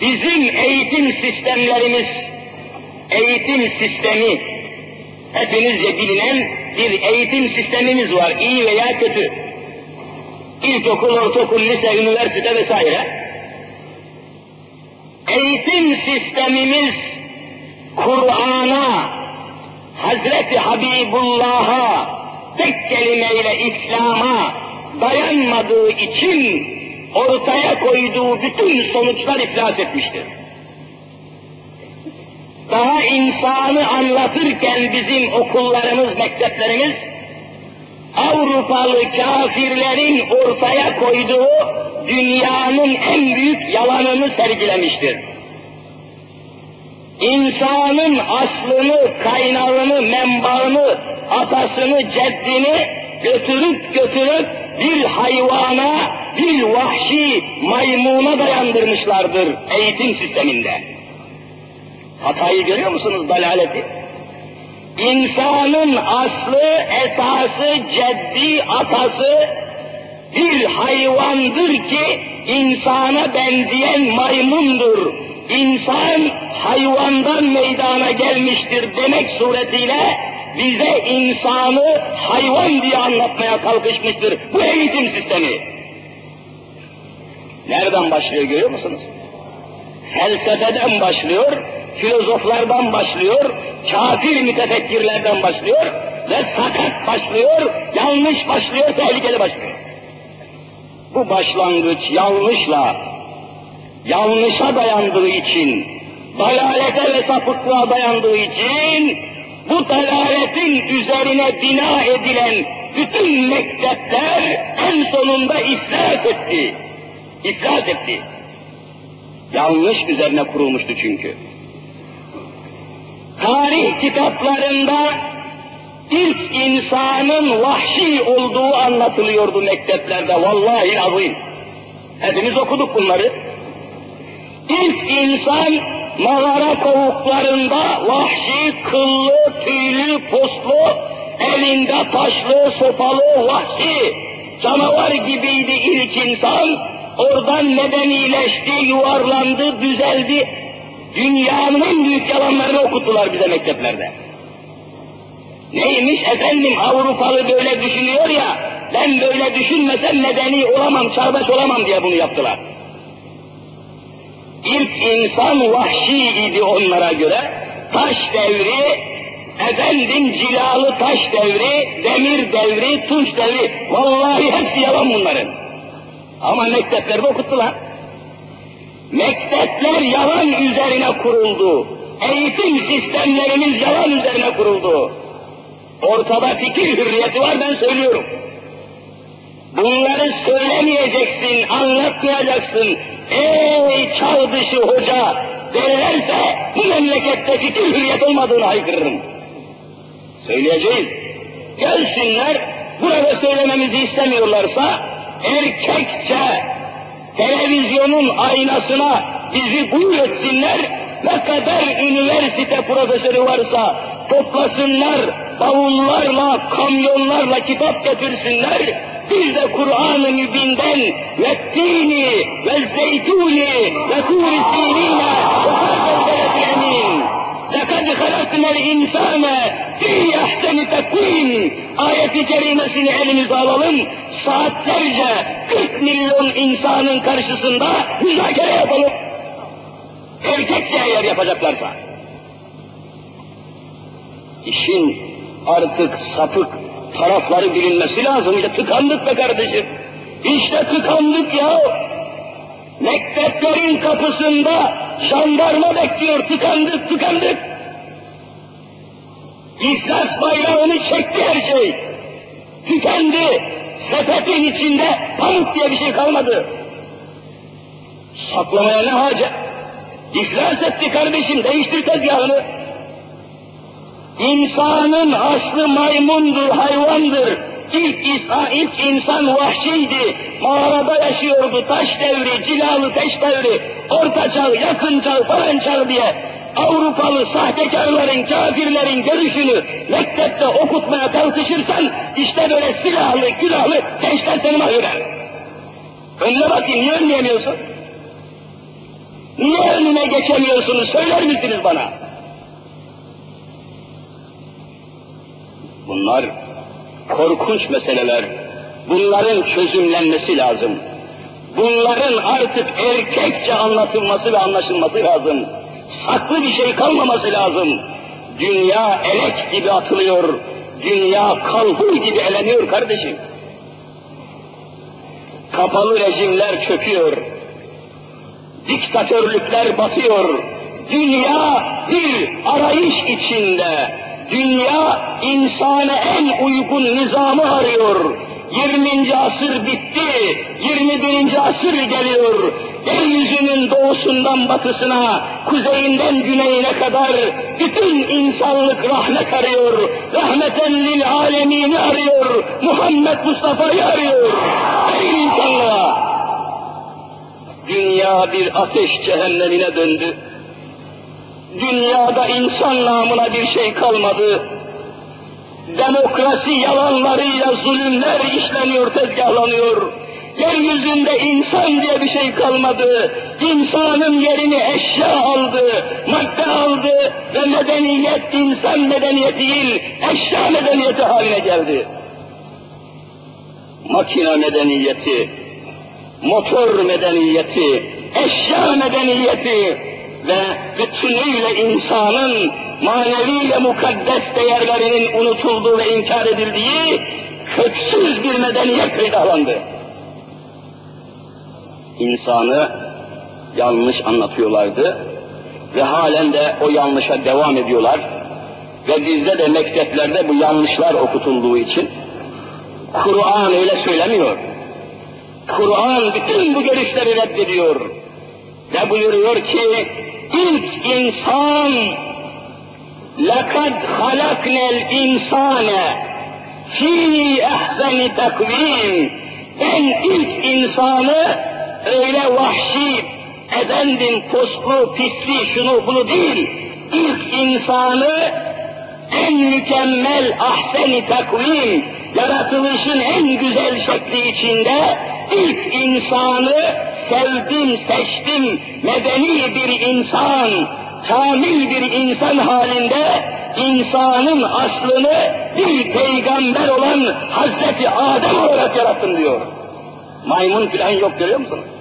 Bizim eğitim sistemlerimiz, eğitim sistemi, hepinizce bilinen bir eğitim sistemimiz var, iyi veya kötü. İlkokul, ortaokul, lise, üniversite vesaire. Eğitim sistemimiz Kur'an'a, Hazreti Habibullah'a, tek kelimeyle İslam'a dayanmadığı için ortaya koyduğu bütün sonuçlar iflas etmiştir. Daha insanı anlatırken bizim okullarımız, mekteplerimiz, Avrupalı kafirlerin ortaya koyduğu dünyanın en büyük yalanını sergilemiştir. İnsanın aslını, kaynağını, menbaını, atasını, ceddini götürüp götürüp bir hayvana, bir vahşi maymuna dayandırmışlardır eğitim sisteminde. Hatayı görüyor musunuz dalaleti? İnsanın aslı, esası, ceddi, atası bir hayvandır ki insana benzeyen maymundur. İnsan hayvandan meydana gelmiştir demek suretiyle bize insanı hayvan diye anlatmaya kalkışmıştır bu eğitim sistemi. Nereden başlıyor görüyor musunuz? Felsefeden başlıyor, filozoflardan başlıyor, kafir mütefekkirlerden başlıyor ve sakat başlıyor, yanlış başlıyor, tehlikeli başlıyor. Bu başlangıç yanlışla, yanlışa dayandığı için, dalalete ve sapıklığa dayandığı için, bu dalaletin üzerine bina edilen bütün mektepler en sonunda iflas etti. İflas etti. Yanlış üzerine kurulmuştu çünkü. Tarih kitaplarında ilk insanın vahşi olduğu anlatılıyordu mekteplerde. Vallahi azim. Hepimiz okuduk bunları. İlk insan mağara kovuklarında vahşi, kıllı, tüylü, poslu, elinde taşlı, sopalı, vahşi, canavar gibiydi ilk insan. Oradan medenileşti, yuvarlandı, düzeldi. Dünyanın en büyük yalanlarını okuttular bize mekteplerde. Neymiş efendim Avrupalı böyle düşünüyor ya, ben böyle düşünmesem medeni olamam, çağdaş olamam diye bunu yaptılar. İlk insan vahşi idi onlara göre. Taş devri, efendim cilalı taş devri, demir devri, tunç devri. Vallahi hepsi yalan bunların. Ama mekteplerde okuttular. Mektepler yalan üzerine kuruldu. Eğitim sistemlerimiz yalan üzerine kuruldu. Ortada fikir hürriyeti var ben söylüyorum. Bunları söylemeyeceksin, anlatmayacaksın. Ey çağ dışı hoca derlerse bu memlekette fikir hürriyet olmadığını haykırırım. Söyleyeceğiz. Gelsinler, burada söylememizi istemiyorlarsa erkekçe televizyonun aynasına bizi buyur etsinler, ne kadar üniversite profesörü varsa toplasınlar, bavullarla, kamyonlarla kitap getirsinler, biz de Kur'an-ı Mübin'den ve tini ve zeytuni ve tur-i sinine ve emin. لَقَدْ خَلَقْنَا الْاِنْسَانَ فِي اَحْسَنِ تَقْوِيمٍ ayeti kerimesini elimize alalım, saatlerce 40 milyon insanın karşısında müzakere yapalım. Erkekçe eğer yapacaklarsa. İşin artık sapık tarafları bilinmesi lazım. İşte tıkandık be kardeşim. İşte tıkandık ya. Mekteplerin kapısında jandarma bekliyor. Tıkandık, tıkandık. İflas bayrağını çekti her şey. Tükendi. Sepetin içinde pamuk diye bir şey kalmadı. Saklamaya ne hacet? İflas etti kardeşim, değiştir tezgahını. İnsanın aslı maymundur, hayvandır. İlk, insan, ilk insan vahşiydi. Mağarada yaşıyordu, taş devri, cilalı taş devri, orta çağ, yakın çağ, falan çağ diye. Avrupalı sahtekarların, kafirlerin görüşünü mektepte okutmaya kalkışırsan, işte böyle silahlı, külahlı gençler seni mahveder. Önüne bakayım, niye önleyemiyorsun? önüne geçemiyorsunuz söyler misiniz bana? Bunlar korkunç meseleler. Bunların çözümlenmesi lazım. Bunların artık erkekçe anlatılması ve anlaşılması lazım. Saklı bir şey kalmaması lazım. Dünya elek gibi atılıyor. Dünya kalbur gibi eleniyor kardeşim. Kapalı rejimler çöküyor. Diktatörlükler batıyor. Dünya bir arayış içinde. Dünya insana en uygun nizamı arıyor. 20. asır bitti, 21. asır geliyor. Yeryüzünün doğusundan batısına, kuzeyinden güneyine kadar bütün insanlık rahmet arıyor. Rahmeten lil alemini arıyor. Muhammed Mustafa'yı arıyor. Ey insanlığa! Dünya bir ateş cehennemine döndü. Dünyada insan namına bir şey kalmadı. Demokrasi yalanlarıyla zulümler işleniyor, tezgahlanıyor. Yeryüzünde insan diye bir şey kalmadı. İnsanın yerini eşya aldı, madde aldı ve medeniyet insan medeniyeti değil, eşya medeniyeti haline geldi. Makine medeniyeti, motor medeniyeti, eşya medeniyeti ve bütünüyle insanın manevi ve mukaddes değerlerinin unutulduğu ve inkar edildiği köksüz bir medeniyet peydalandı İnsanı yanlış anlatıyorlardı ve halen de o yanlışa devam ediyorlar. Ve bizde de mekteplerde bu yanlışlar okutulduğu için Kur'an öyle söylemiyor. Kur'an bütün bu görüşleri reddediyor. Ve buyuruyor ki ilk insan لَقَدْ خَلَقْنَا الْاِنْسَانَ ف۪ي اَحْسَنِ takvim Ben ilk insanı öyle vahşi, efendim poslu, pisli, şunu bunu değil, ilk insanı en mükemmel ahseni takvim, yaratılışın en güzel şekli içinde ilk insanı sevdim, seçtim, medeni bir insan, kamil bir insan halinde insanın aslını bir peygamber olan Hazreti Adem olarak yarattım diyor. Maymun filan yok görüyor musunuz?